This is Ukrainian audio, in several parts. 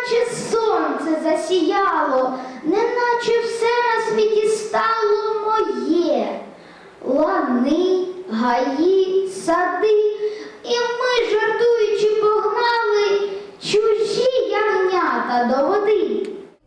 неначе сонце засіяло, неначе все на світі стало моє. Лани, гаї,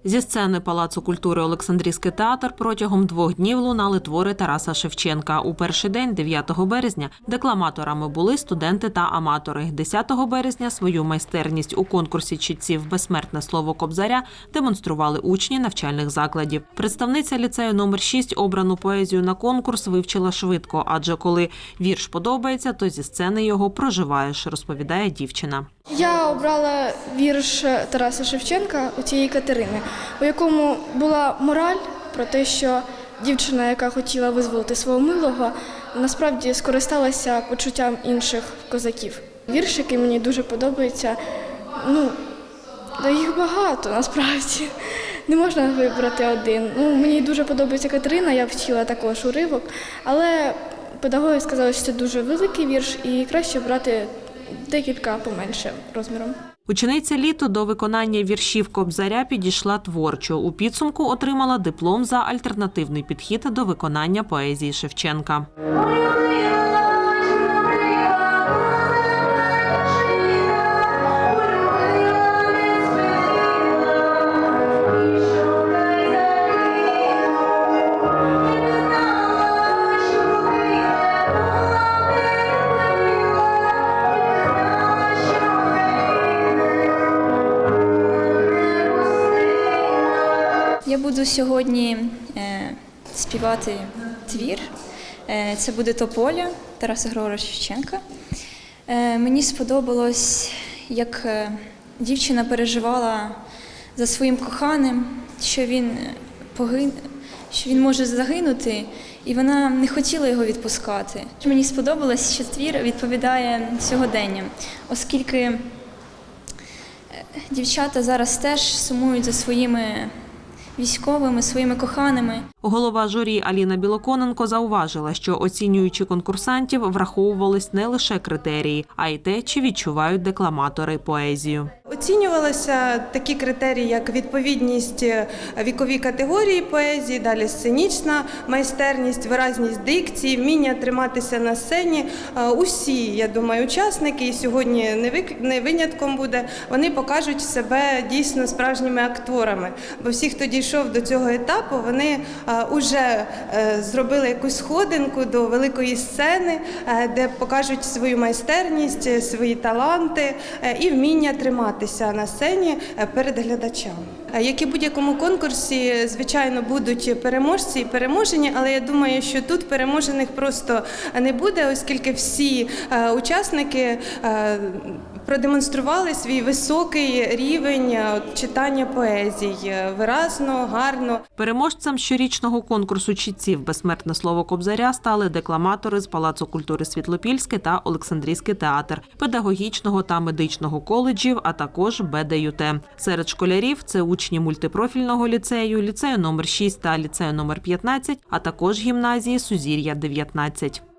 Зі сцени Палацу культури Олександрійський театр протягом двох днів лунали твори Тараса Шевченка. У перший день, 9 березня, декламаторами були студенти та аматори. 10 березня свою майстерність у конкурсі чітців Безсмертне слово Кобзаря демонстрували учні навчальних закладів. Представниця ліцею номер 6 обрану поезію на конкурс вивчила швидко, адже коли вірш подобається, то зі сцени його проживаєш, розповідає дівчина. Я обрала вірш Тараса Шевченка у цієї Катерини, у якому була мораль про те, що дівчина, яка хотіла визволити свого милого, насправді скористалася почуттям інших козаків. Вірш, який мені дуже подобається, ну їх багато насправді. Не можна вибрати один. Ну, мені дуже подобається Катерина, я вчила також уривок, але педагоги сказали, що це дуже великий вірш і краще брати декілька поменше розміром. Учениця літо до виконання віршів Кобзаря підійшла творчо. У підсумку отримала диплом за альтернативний підхід до виконання поезії Шевченка. Буду сьогодні е, співати твір. Е, це буде Тополя Тараса Григоровича Шевченка. Е, мені сподобалось, як дівчина переживала за своїм коханим, що він погин, що він може загинути, і вона не хотіла його відпускати. Мені сподобалось, що твір відповідає сьогоденням, оскільки дівчата зараз теж сумують за своїми військовими, своїми коханими. Голова журі Аліна Білоконенко зауважила, що оцінюючи конкурсантів, враховувались не лише критерії, а й те, чи відчувають декламатори поезію. Оцінювалися такі критерії, як відповідність е, віковій категорії поезії, далі сценічна майстерність, виразність дикції, вміння триматися на сцені. Е, Усі, я думаю, учасники, і сьогодні не винятком буде, вони покажуть себе дійсно справжніми акторами. Бо всі, хто дійшов до цього етапу, вони вже зробили якусь сходинку до великої сцени, е, де покажуть свою майстерність, е, свої таланти е, і вміння триматися на сцені е, перед глядачами. Е, Як і будь-якому конкурсі, звичайно, будуть переможці і переможені, але я думаю, що тут переможених просто не буде, оскільки всі е, учасники е, продемонстрували свій високий рівень е, читання поезій е, виразно, гарно. Переможцем щорічного конкурсу чітців Безсмертне слово Кобзаря стали декламатори з Палацу культури Світлопільське та Олександрійський театр, педагогічного та медичного коледжів, а також БДЮТ. Серед школярів це учні мультипрофільного ліцею, ліцею номер 6 та ліцею номер 15, а також гімназії Сузір'я 19.